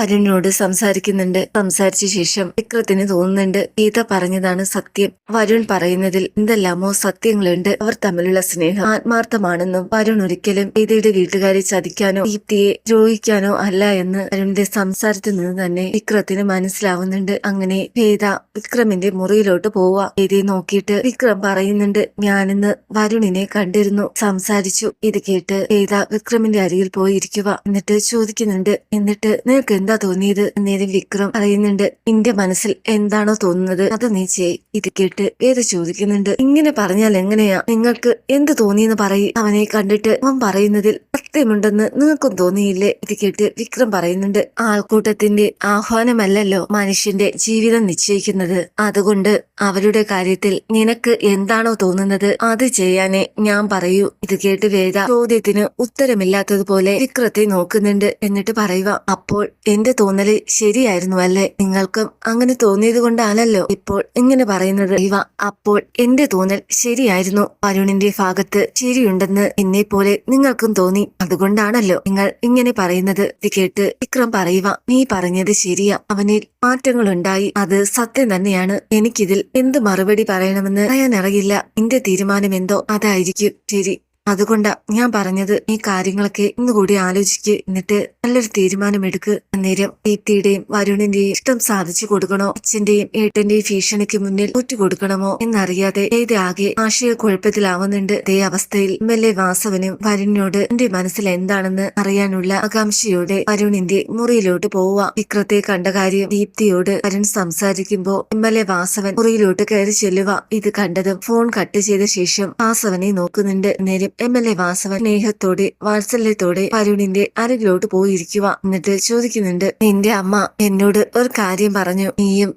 അരുണിനോട് സംസാരിക്കുന്നുണ്ട്. സംസാരിച്ച ശേഷം വിക്രത്തിന് തോന്നുന്നുണ്ട് ഗീത പറഞ്ഞതാണ് സത്യം. വരുൺ പറയുന്നതിൽ എന്തെല്ലാമോ സത്യങ്ങളുണ്ട്. അവർ തമ്മിലുള്ള സ്നേഹം ആത്മാർത്ഥമാണെന്നും വരുൺ ഒരിക്കലും ഗീതയുടെ വീട്ടുകാരെ ചതിക്കാനോ ദീപ്തിയെ ദ്രോഹിക്കാനോ അല്ല എന്ന് അരുണിന്റെ സംസാരത്തിൽ നിന്ന് തന്നെ വിക്രത്തിന് മനസ്സിലാവുന്നുണ്ട്. അങ്ങനെ ഗീത വിക്രമിന്റെ മുറിയിലോട്ട് പോവാ ഗീതയെ നോക്കിയിട്ട് വിക്രം പറയുന്നുണ്ട് ഞാനിന്ന് വരുണിനെ കണ്ടിരുന്നു. സംസാരിച്ചു. ഇത് കേട്ട് ഗീത വിക്രമിന്റെ അരികിൽ പോയി ഇരിക്കുക എന്നിട്ട് ചോദിക്കുന്നുണ്ട് എന്നിട്ട് നിനക്ക് എന്താ തോന്നിയത്? എന്നേരം വിക്രം അറിയുന്നുണ്ട് നിന്റെ മനസ്സിൽ എന്താണോ തോന്നുന്നത് അത് നീ ചെയ്. ഇത് കേട്ട് വേദ ചോദിക്കുന്നുണ്ട്? ഇങ്ങനെ പറഞ്ഞാൽ എങ്ങനെയാ? നിങ്ങൾക്ക് എന്ത് തോന്നിയെന്ന് പറയും. അവനെ കണ്ടിട്ട് അവൻ പറയുന്നതിൽ സത്യമുണ്ടെന്ന് നിങ്ങൾക്കും തോന്നിയില്ലേ? ഇത് കേട്ട് വിക്രം പറയുന്നുണ്ട് ആൾക്കൂട്ടത്തിന്റെ ആഹ്വാനമല്ലല്ലോ മനുഷ്യന്റെ ജീവിതം നിശ്ചയിക്കുന്നത്. അതുകൊണ്ട് അവരുടെ കാര്യത്തിൽ നിനക്ക് എന്താണോ തോന്നുന്നത് അത് ചെയ്യാനേ ഞാൻ പറയൂ. ഇത് കേട്ട് വേദ ചോദ്യത്തിന് ഉത്തരമില്ലാത്തതുപോലെ വിക്രത്തെ നോക്കുന്നുണ്ട്. എന്നിട്ട് പറയുക അപ്പോൾ എന്റെ തോന്നൽ ശരിയായിരുന്നു അല്ലേ? നിങ്ങൾക്കും അങ്ങനെ തോന്നിയത് കൊണ്ടാണല്ലോ ഇപ്പോൾ ഇങ്ങനെ പറയുന്നത്. ഇവ അപ്പോൾ എന്റെ തോന്നൽ ശരിയായിരുന്നു. വരുണിന്റെ ഭാഗത്ത് ശരിയുണ്ടെന്ന് എന്നെ പോലെ നിങ്ങൾക്കും തോന്നി. അതുകൊണ്ടാണല്ലോ നിങ്ങൾ ഇങ്ങനെ പറയുന്നത്. ഇത് കേട്ട് വിക്രം പറയുക നീ പറഞ്ഞത് ശരിയാ. അവനിൽ മാറ്റങ്ങളുണ്ടായി. അത് സത്യം തന്നെയാണ്. എനിക്കിതിൽ എന്ത് മറുപടി പറയണമെന്ന് പറയാനറിയില്ല. എന്റെ തീരുമാനം എന്തോ അതായിരിക്കും. ശരി. അതുകൊണ്ടാ ഞാൻ പറഞ്ഞത് ഈ കാര്യങ്ങളൊക്കെ ഇന്നുകൂടി ആലോചിക്ക്. എന്നിട്ട് നല്ലൊരു തീരുമാനമെടുക്ക്. അന്നേരം ദീപ്തിയുടെയും വരുണിന്റെയും ഇഷ്ടം സാധിച്ചു കൊടുക്കണോ? അച്ഛന്റെയും ഏട്ടന്റെയും ഭീഷണിക്ക് മുന്നിൽ കൊടുക്കണമോ? എന്നറിയാതെ ഏത് ആകെ ആശയ കുഴപ്പത്തിലാവുന്നുണ്ട്? അതേ അവസ്ഥയിൽ എം എൽ എ വാസവനും വരുണിനോട് എന്റെ മനസ്സിൽ എന്താണെന്ന് അറിയാനുള്ള ആകാംക്ഷയോടെ വരുണിന്റെ മുറിയിലോട്ട് പോവുക വിക്രത്തെ കണ്ട കാര്യം ദീപ്തിയോട് വരുൺ സംസാരിക്കുമ്പോ എം എൽ എ വാസവൻ മുറിയിലോട്ട് കയറി ചെല്ലുക ഇത് കണ്ടതും ഫോൺ കട്ട് ചെയ്ത ശേഷം വാസവനെ നോക്കുന്നുണ്ട്. നേരം എം എൽ എ വാസവൻ സ്നേഹത്തോടെ വാത്സല്യത്തോടെ വരുണിന്റെ അരികിലോട്ട് പോയിരിക്കുക. എന്നിട്ട് ചോദിക്കുന്നുണ്ട് നിന്റെ അമ്മ എന്നോട് ഒരു കാര്യം പറഞ്ഞു. നീയും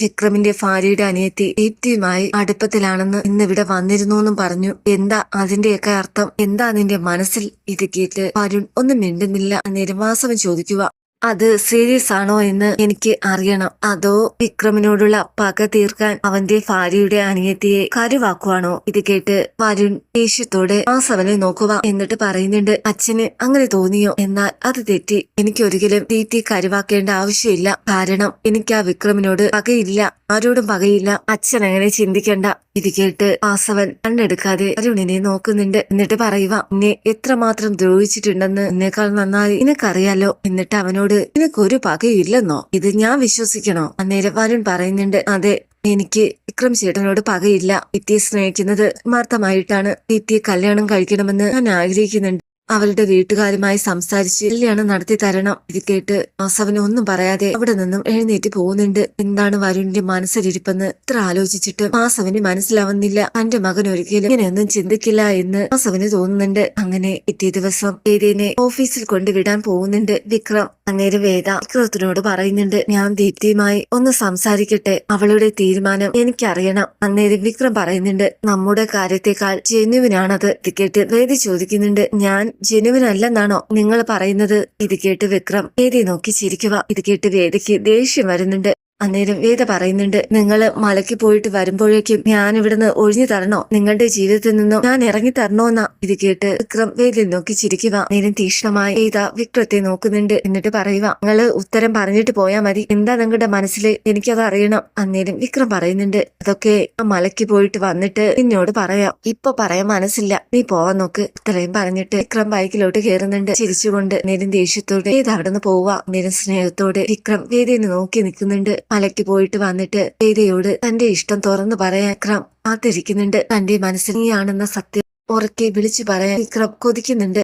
വിക്രമിന്റെ ഭാര്യയുടെ അനിയത്തി ദീപ്തിയുമായി അടുപ്പത്തിലാണെന്ന് ഇന്നിവിടെ വന്നിരുന്നു എന്നും പറഞ്ഞു. എന്താ അതിന്റെയൊക്കെ അർത്ഥം? എന്താ നിന്റെ മനസ്സിൽ? ഇത് കേട്ട് വരുൺ ഒന്നും മിണ്ടുന്നില്ല. നിരവാസവൻ ചോദിക്കുക അത് സീരിയസ് ആണോ എന്ന് എനിക്ക് അറിയണം. അതോ വിക്രമിനോടുള്ള പക തീർക്കാൻ അവന്റെ ഭാര്യയുടെ അനിയത്തിയെ കരുവാക്കുവാണോ? ഇത് കേട്ട് വരുൺ ദേഷ്യത്തോടെ വാസവനെ നോക്കുക എന്നിട്ട് പറയുന്നുണ്ട് അച്ഛന് അങ്ങനെ തോന്നിയോ? എന്നാൽ അത് തെറ്റി. എനിക്കൊരിക്കലും തീറ്റി കരുവാക്കേണ്ട ആവശ്യമില്ല. കാരണം എനിക്ക് ആ വിക്രമിനോട് പകയില്ല. ആരോടും പകയില്ല. അച്ഛൻ അങ്ങനെ ചിന്തിക്കണ്ട. ഇത് കേട്ട് വാസവൻ കണ്ണെടുക്കാതെ അരുണിനെ നോക്കുന്നുണ്ട്. എന്നിട്ട് പറയുക എന്നെ എത്രമാത്രം ദ്രോഹിച്ചിട്ടുണ്ടെന്ന് എന്നേക്കാൾ നന്നായി. നിനക്കറിയാലോ? എന്നിട്ട് അവനോട് നിനക്കൊരു പകയില്ലെന്നോ ഇത് ഞാൻ വിശ്വസിക്കണോ? അന്നേരം പറയുന്നുണ്ട് അതെ എനിക്ക് വിക്രം ചേട്ടനോട് പകയില്ല. വിത്തിയെ സ്നേഹിക്കുന്നത് ആത്മാർത്ഥമായിട്ടാണ് വിത്തിയെ കല്യാണം കഴിക്കണമെന്ന് ഞാൻ ആഗ്രഹിക്കുന്നുണ്ട്. അവളുടെ വീട്ടുകാരുമായി സംസാരിച്ച് കല്യാണം നടത്തി തരണം. ഇത് കേട്ട് ആസവന് ഒന്നും പറയാതെ അവിടെ നിന്നും എഴുന്നേറ്റ് പോകുന്നുണ്ട്. എന്താണ് വരുണിന്റെ മനസ്സിലിരിപ്പെന്ന് ഇത്ര ആലോചിച്ചിട്ട് മാസവന് മനസ്സിലാവുന്നില്ല. തന്റെ മകൻ ഒരിക്കലും ഇങ്ങനെയൊന്നും ചിന്തിക്കില്ല എന്ന് മാസവന് തോന്നുന്നുണ്ട്. അങ്ങനെ പിറ്റേ ദിവസം ഏതേനെ ഓഫീസിൽ കൊണ്ടുവിടാൻ പോകുന്നുണ്ട് വിക്രം. അന്നേരം വേദ ഇക്രത്തിനോട് പറയുന്നുണ്ട്. ഞാൻ ദീപ്തിയുമായി ഒന്ന് സംസാരിക്കട്ടെ. അവളുടെ തീരുമാനം എനിക്കറിയണം. അങ്ങേര് വിക്രം പറയുന്നുണ്ട്. നമ്മുടെ കാര്യത്തെക്കാൾ ജെനുവിനാണത്. ഇത് കേട്ട് വേദി ചോദിക്കുന്നുണ്ട്. ഞാൻ ജെനുവിനല്ലെന്നാണോ നിങ്ങൾ പറയുന്നത്? ഇത് കേട്ട് വിക്രം വേദി നോക്കി ചിരിക്കുക. ഇത് കേട്ട് വേദിക്ക് ദേഷ്യം വരുന്നുണ്ട്. അന്നേരം വേദ പറയുന്നുണ്ട് നിങ്ങൾ മലയ്ക്ക് പോയിട്ട് വരുമ്പോഴേക്കും ഞാൻ ഇവിടുന്ന് ഒഴിഞ്ഞു തരണോ? നിങ്ങളുടെ ജീവിതത്തിൽ നിന്നും ഞാൻ ഇറങ്ങി തരണോന്നാ? ഇത് കേട്ട് വിക്രം വേദിയിൽ നോക്കി ചിരിക്കുക. നേരം തീക്ഷ്ണമായി വേദ വിക്രത്തെ നോക്കുന്നുണ്ട്. എന്നിട്ട് പറയുക നിങ്ങൾ ഉത്തരം പറഞ്ഞിട്ട് പോയാ മതി. എന്താ നിങ്ങളുടെ മനസ്സിൽ എനിക്കത് അറിയണം. അന്നേരം വിക്രം പറയുന്നുണ്ട് അതൊക്കെ മലയ്ക്ക് പോയിട്ട് വന്നിട്ട് നിന്നോട് പറയാം. ഇപ്പൊ പറയാൻ മനസ്സില്ല. നീ പോവാൻ നോക്ക്. ഇത്രയും പറഞ്ഞിട്ട് വിക്രം ബൈക്കിലോട്ട് കയറുന്നുണ്ട് ചിരിച്ചുകൊണ്ട് നേരം ദേഷ്യത്തോടെ വേദ അവിടെ നിന്ന് പോവുക. നേരം സ്നേഹത്തോടെ വിക്രം വേദിയെ നോക്കി നിൽക്കുന്നുണ്ട്. മലയ്ക്ക് പോയിട്ട് വന്നിട്ട് വേദയോട് തന്റെ ഇഷ്ടം തുറന്നു പറയാൻ വിക്രം കാത്തിരിക്കുന്നുണ്ട്. തന്റെ മനസ്സിനെയാണെന്ന സത്യം ഉറക്കെ വിളിച്ചു പറയാൻ വിക്രം കൊതിക്കുന്നുണ്ട്.